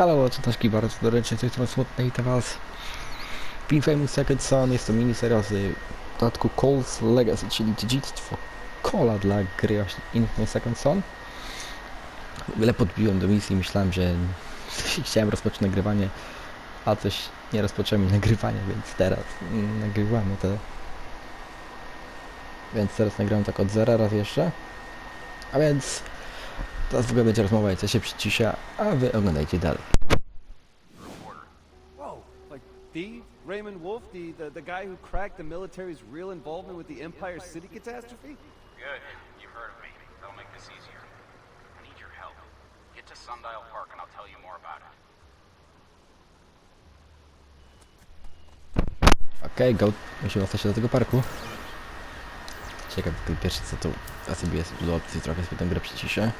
Halo, czy też bardzo doręcznie, z tej strony smutnej i to was Infamous Second Son jest to miniseria z dodatku Cole's Legacy, czyli dziedzictwo Cola dla gry właśnie Infamous Second Son. Wiele podbiłem do misji, myślałem, że chciałem rozpocząć nagrywanie, a coś nie rozpoczęłem nagrywania, więc teraz mm, nagrywamy te. Więc teraz nagrałem tak od zera raz jeszcze. A więc teraz w ogóle będzie rozmowa i co się przycisza, a wy oglądajcie dalej. Raymond Wolf, the, the, the guy who cracked the military's real involvement with the Empire City catastrophe? Good. You've heard of me. That'll make this easier. I need your help. Get to Sundial Park and I'll tell you more about it. Okej, go. Musimy dostać się do tego parku. Ciekawe, ten pierwszy co tu. Ja sobie jest do opcji trochę sobie tę grę przyciszę.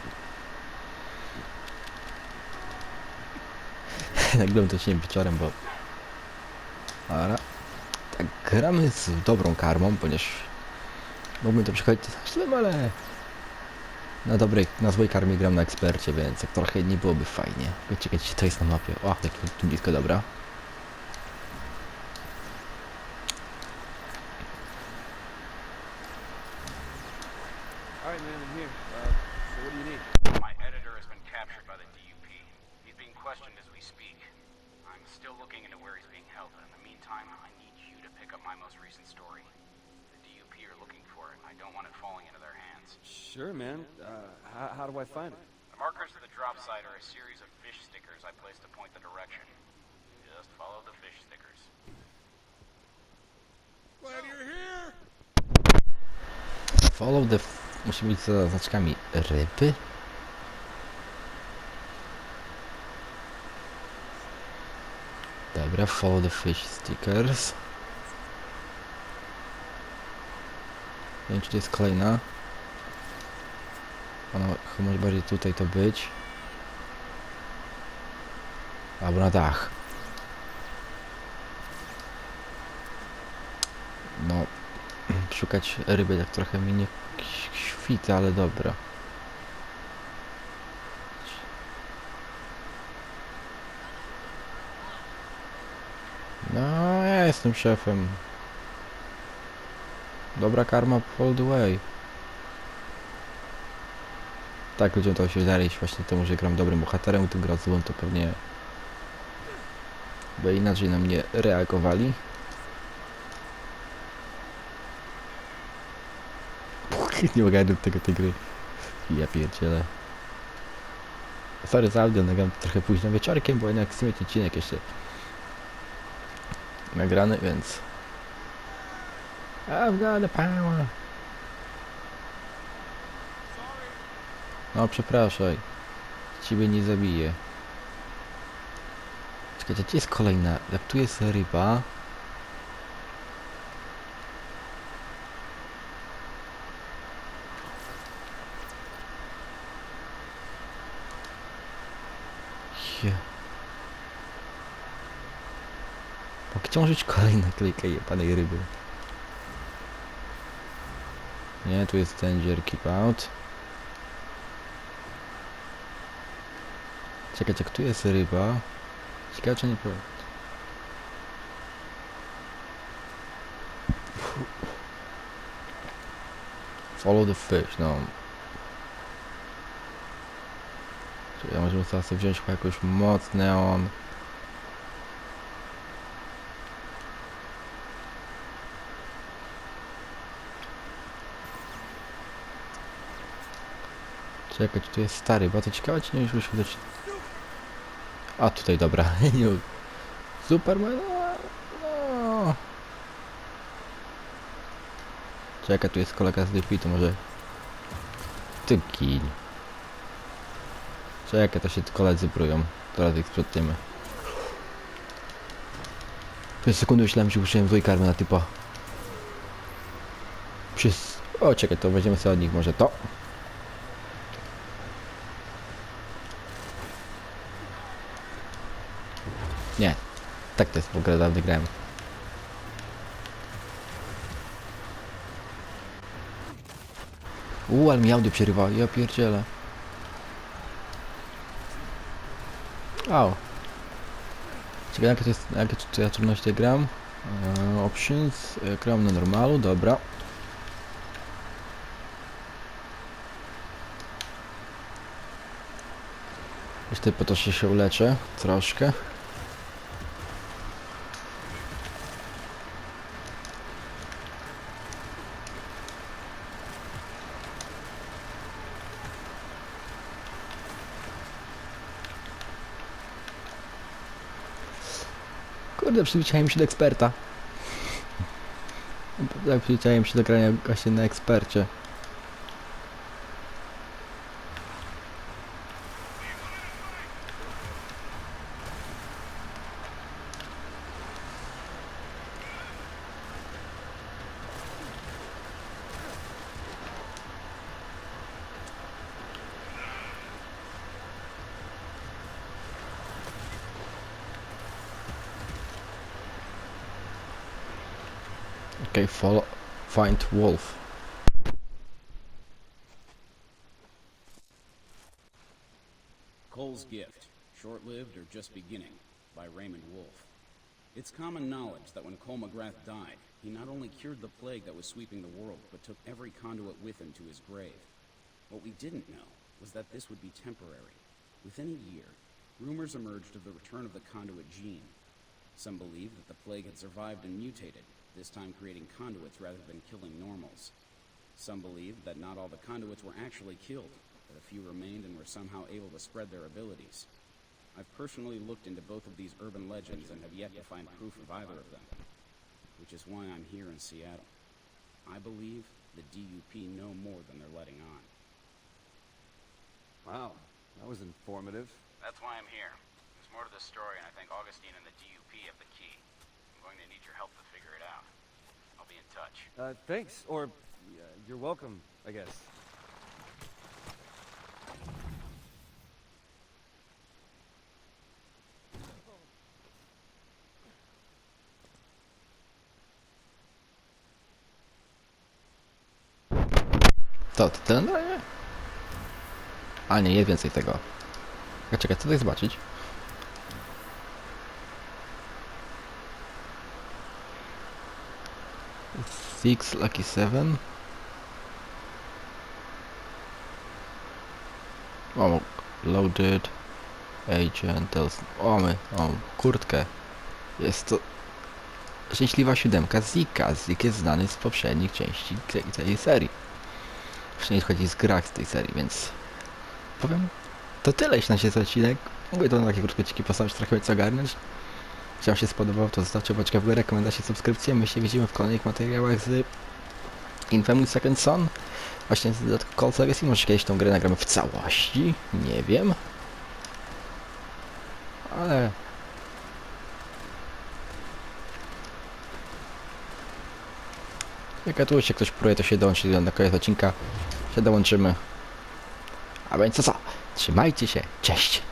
Nagrałem to dzisiaj wieczorem, bo... Ara. Tak, gramy z dobrą karmą, ponieważ... Mógłbym to przychodzić zresztą, ale... Na dobrej, na złej karmie gram na ekspercie, więc tak trochę nie byłoby fajnie. Czekajcie, to jest na mapie. O, jak tu blisko, dobra. But meantime, I need you to pick up my most recent story. The DUP are looking for it, and I don't want it falling into their hands. Sure, man. Uh, how, how do I find it? The markers of the drop site are a series of fish stickers I placed to point the direction. Just follow the fish stickers. Glad Follow the... F... Musi być za znaczkami ryby? Dobra, follow the fish stickers. Nie wiem, czy to jest kolejna. Ona chyba bardziej tutaj to być. Albo na dach. No, szukać ryby tak trochę mi nie świta, ale dobra. No, ja jestem szefem. Dobra karma all the way. Tak, ludziom to się wydaje właśnie temu, że gram dobrym bohaterem, tym gra złym, to pewnie by inaczej na mnie reagowali. nie do tego tej gry. Ja pierdzielę. Sorry za audio, nagram trochę późno wieczorkiem, bo jednak sumie ten odcinek jeszcze nagrany, więc... I've got the power. No przepraszaj. Ciebie nie zabiję. Czekajcie, gdzie jest kolejna? Jak tu jest ryba... Je. Pociążyć kolejna klejka jebanej ryby. Nie, tu jest danger, keep out. Czekajcie, jak tu jest ryba. Ciekawe czy nie powiem. Follow the fish, no. Czy ja możemy teraz wziąć jakąś moc czy tu jest stary, to ciekawe, czy nie już musimy dać... A, tutaj, dobra. nie. Superman, no. Czekaj, tu jest kolega z DP, to może... Ty gin. Czekaj, to się koledzy brują. Teraz ich sprzątniemy. Przez sekundę myślałem, że użyłem złej karmy na typa. Przez... O, czekaj, to weźmiemy sobie od nich może to. Nie. Tak to jest w ogóle dawno grałem. Uuu, ale mi audio przerywa, ja pierdzielę. Au. Czekaj, jakie to jest, jakie to ja trudności gram? E, options, e, gram na normalu, dobra. Jeszcze po to się uleczę, troszkę. Kurde, przyzwyczaiłem się do eksperta. Tak, przyzwyczaiłem się do grania właśnie na ekspercie. Okay, follow, find wolf. Cole's Gift, Short Lived or Just Beginning, by Raymond Wolfe. It's common knowledge that when Cole McGrath died, he not only cured the plague that was sweeping the world, but took every conduit with him to his grave. What we didn't know was that this would be temporary. Within a year, rumors emerged of the return of the conduit gene. Some believed that the plague had survived and mutated, this time creating conduits rather than killing normals. Some believe that not all the conduits were actually killed, that a few remained and were somehow able to spread their abilities. I've personally looked into both of these urban legends and have yet to find proof of either of them, which is why I'm here in Seattle. I believe the DUP know more than they're letting on. Wow, that was informative. That's why I'm here. There's more to this story, and I think Augustine and the DUP have the key. I'm going to need your help to figure it out. I'll be in touch. Uh, thanks, or uh, you're welcome, I guess. To, to ten? No nie. A nie, jest więcej tego. A czekaj, co tutaj zobaczyć? Six Lucky Seven. O, Loaded. Agent. O, my, o, kurtkę. Jest to szczęśliwa siódemka Zika. Zik jest znany z poprzednich części tej- tej serii. Przynajmniej chodzi z grach z tej serii, więc powiem, to tyle jeśli na się odcinek. Mówię to na takie krótkie się trochę co ogarnąć. Jeśli Wam się spodobał, to zostawcie łapeczkę w górę, rekomendacje, subskrypcje. My się widzimy w kolejnych materiałach z Infamous Second Son. Właśnie z dodatku Call Legacy. Może kiedyś tą grę nagramy w całości. Nie wiem. Ale... Jak tu się ktoś próbuje, to się dołączy na koniec odcinka. Się dołączymy. A więc co co? Trzymajcie się. Cześć.